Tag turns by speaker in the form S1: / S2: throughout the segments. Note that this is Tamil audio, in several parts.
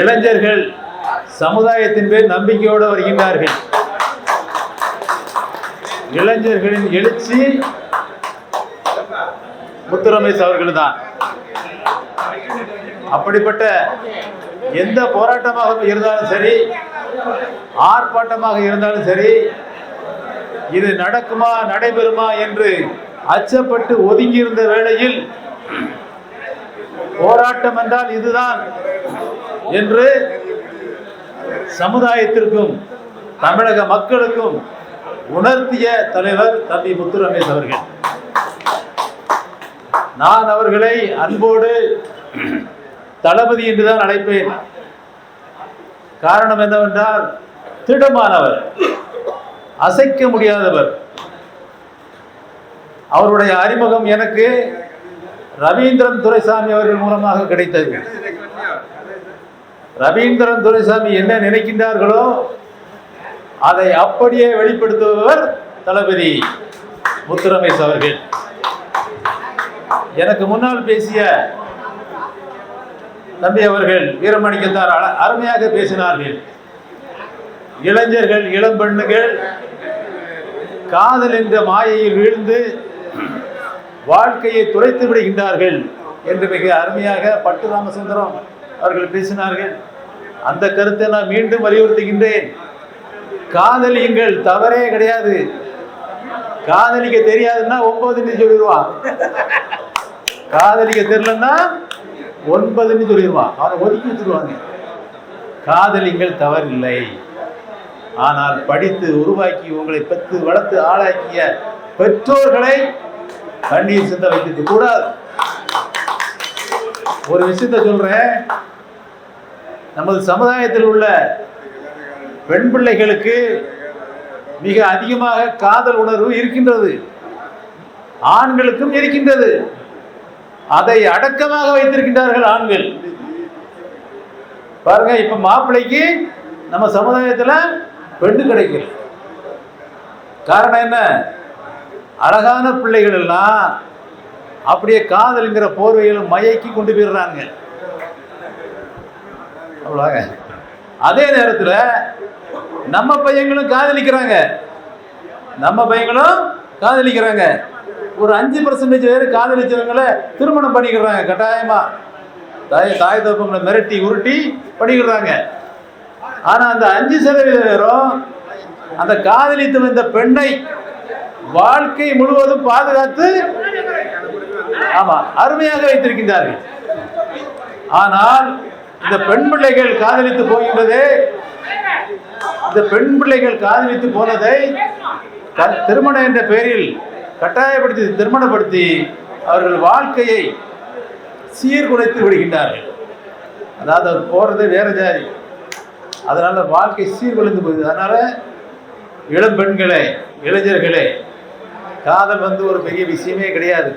S1: இளைஞர்கள் சமுதாயத்தின் பேர் நம்பிக்கையோடு வருகின்றார்கள். இளைஞர்களின் எழுச்சி முத்துரமேஷ் அவர்கள் தான் அப்படிப்பட்ட எந்த போராட்டமாக இருந்தாலும் சரி ஆர்ப்பாட்டமாக இருந்தாலும் சரி இது நடக்குமா நடைபெறுமா என்று அச்சப்பட்டு ஒதுங்கியிருந்த வேளையில் போராட்டம் என்றால் இதுதான். என்று சமுதாயத்திற்கும் தமிழக மக்களுக்கும் உணர்த்திய தலைவர் தம்பி முத்துரமேஷ் அவர்கள். நான் அவர்களை அன்போடு தளபதி என்றுதான் அழைப்பேன். காரணம் என்னவென்றால் திடமானவர் அசைக்க முடியாதவர். அவருடைய அறிமுகம் எனக்கு ரவீந்திரன் துரைசாமி அவர்கள் மூலமாக கிடைத்தது. ரவீந்திரன் துரைசாமி என்ன நினைக்கின்றார்களோ அதை அப்படியே வெளிப்படுத்துபவர் தளபதி முத்துரமேஷ் அவர்கள். எனக்கு முன்னால் பேசிய தம்பி அவர்கள் வீரமணிக்கத்தார் அருமையாக பேசினார்கள். இளைஞர்கள் இளம் பெண்ணுகள் காதல் என்ற மாயையில் வீழ்ந்து வாழ்க்கையை துளைத்து விடுகின்றார்கள் என்று மிக அருமையாக பட்டு ராமசுந்தரம் அவர்கள் பேசினார்கள். அந்த கருத்தை நான் மீண்டும் வலியுறுத்துகின்றேன். காதலியுங்கள் தவறே கிடையாது. காதலிக்க தெரியாதுன்னா ஒன்பதுன்னு சொல்லிடுவான் காதலிக்க தெரியலன்னா ஒன்பதுன்னு சொல்லிடுவான் அவனை ஒதுக்கி வச்சிருவாங்க. காதலிங்கள் தவறில்லை. ஆனால் படித்து உருவாக்கி உங்களை பெற்று வளர்த்து ஆளாக்கிய பெற்றோர்களை கண்ணீர் சிந்த வைத்திருக்க கூடாது. ஒரு விஷயத்த சொல்றேன். நமது சமுதாயத்தில் உள்ள பெண் பிள்ளைகளுக்கு மிக அதிகமாக காதல் உணர்வு இருக்கின்றது. ஆண்களுக்கும் இருக்கின்றது. அதை அடக்கமாக வைத்திருக்கின்றார்கள் ஆண்கள். பாருங்க இப்ப மாப்பிள்ளைக்கு நம்ம சமுதாயத்தில் பெண்ணு கிடைக்கல. காரணம் என்ன? அழகான பிள்ளைகள் எல்லாம் அப்படியே காதல்ங்கிற போர்வைகளும் மயக்கி கொண்டு போயிடுறாங்க. அவ்வளோங்க அதே நேரத்தில் நம்ம பையங்களும் காதலிக்கிறாங்க. நம்ம பையங்களும் காதலிக்கிறாங்க. ஒரு அஞ்சு பர்சன்டேஜ் பேர் காதலிச்சவங்களை திருமணம் பண்ணிக்கிறாங்க கட்டாயமாக தாய் தாய் தப்பங்களை மிரட்டி உருட்டி பண்ணிக்கிறாங்க. ஆனால் அந்த அஞ்சு சதவீத பேரும் அந்த காதலித்து வந்த பெண்ணை வாழ்க்கை முழுவதும் பாதுகாத்து ஆமா அருமையாக வைத்திருக்கின்றார்கள். ஆனால் இந்த பெண் பிள்ளைகள் காதலித்து போகின்றதே. இந்த பெண் பிள்ளைகள் காதலித்து போனதை திருமணம் என்ற பெயரில் கட்டாயப்படுத்தி திருமணப்படுத்தி அவர்கள் வாழ்க்கையை சீர்குலைத்து விடுகின்றார்கள். அதாவது அது போகிறதே வேற ஜாதி. அதனால வாழ்க்கை சீர்குலைந்து போகுது. அதனால இளம் பெண்களே இளைஞர்களே காதல் வந்து ஒரு பெரிய விஷயமே கிடையாது.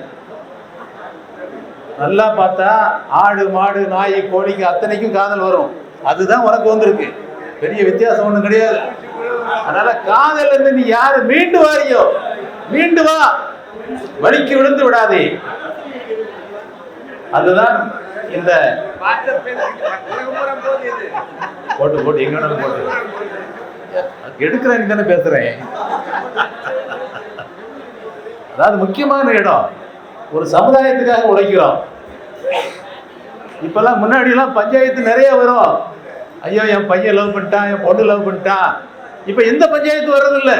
S1: நல்லா பார்த்தா ஆடு மாடு நாய் கோழிக்கு அத்தனைக்கும் காதல் வரும். அதுதான் உனக்கு வந்திருக்கு. பெரிய வித்தியாசம் ஒன்றும் கிடையாது. அதனால காதல் இருந்து நீ யாரு? மீண்டு வாரியோ? மீண்டு வா. வலிக்கு விழுந்து விடாதே. அதுதான் இந்த போட்டு போட்டு எங்க போட்டு. எடுக்கிறேன் தானே பேசுறேன். அதாவது முக்கியமான இடம். ஒரு சமுதாயத்துக்காக உழைக்கிறோம். இப்பெல்லாம் முன்னாடிலாம் பஞ்சாயத்து நிறைய வரும். ஐயோ என் பையன் லவ் பண்ணிட்டான் என் பொண்ணு லவ் பண்ணிட்டான். இப்போ எந்த பஞ்சாயத்து வர்றதில்லை.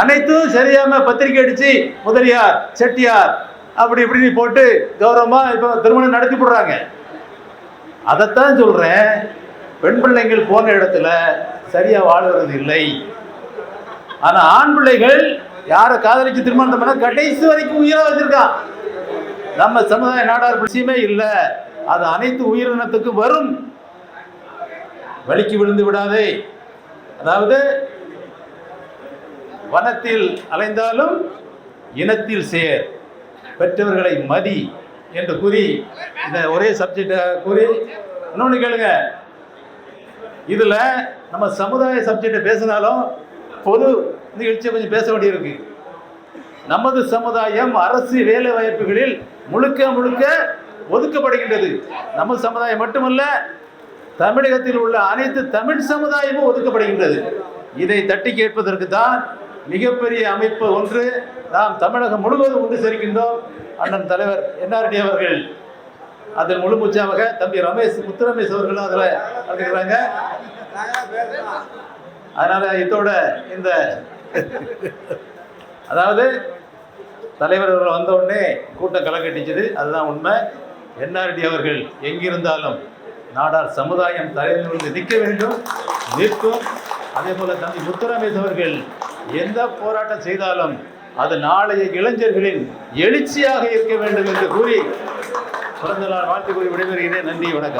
S1: அனைத்தும் சரியாம பத்திரிக்கை அடிச்சு முதலியார் செட்டியார் அப்படி இப்படின்னு போட்டு கௌரவமா இப்ப திருமணம் நடத்தி போடுறாங்க. அதைத்தான் சொல்றேன். பெண் பிள்ளைகள் போன இடத்துல சரியா வாழ்வது இல்லை. ஆனா ஆண் பிள்ளைகள் யாரை காதலிச்சு திருமணம் பண்ண கடைசி வரைக்கும் உயிரை வச்சிருக்கான் நம்ம சமுதாய நாடார் விஷயமே இல்லை. அது அனைத்து உயிரினத்துக்கு வரும். வலிக்கு விழுந்து விடாதே. அதாவது வனத்தில் அலைந்தாலும் இனத்தில் சேர். பெற்றவர்களை மதி என்று கூறி இந்த ஒரே சப்ஜெக்டை கூறி இன்னொன்று கேளுங்க. இதில் நம்ம சமுதாய சப்ஜெக்டை பேசினாலும் பொது நிகழ்ச்சியை கொஞ்சம் பேச வேண்டியிருக்கு. நமது சமுதாயம் அரசு வேலை வாய்ப்புகளில் முழுக்க முழுக்க ஒதுக்கப்படுகின்றது. நமது சமுதாயம் மட்டுமல்ல தமிழகத்தில் உள்ள அனைத்து தமிழ் சமுதாயமும் ஒதுக்கப்படுகின்றது. இதை தட்டி கேட்பதற்கு தான் மிகப்பெரிய அமைப்பு ஒன்று நாம் தமிழகம் முழுவதும் ஒன்று சேர்க்கின்றோம். அண்ணன் தலைவர் என்ஆர்டி அவர்கள் அதில் முழு மூச்சாக தம்பி ரமேஷ் முத்துரமேஷ் அவர்களும் அதில் கலந்துக்கிறாங்க அதனால இதோட இந்த அதாவது தலைவர் அவர்கள் வந்த உடனே கூட்டம் களை கட்டிச்சது அதுதான் உண்மை. என்ஆர்டி அவர்கள் எங்கிருந்தாலும் நாடார் சமுதாயம் தலைநிமிர்ந்து நிற்க வேண்டும் நிற்கும். அதே போல தம்பி முத்துரமேஷ் அவர்கள் எந்த போராட்டம் செய்தாலும் அது நாளைய இளைஞர்களின் எழுச்சியாக இருக்க வேண்டும் என்று கூறி பிறந்த நாள் வாழ்த்து கூறி விடைபெறுகிறேன். நன்றி வணக்கம்.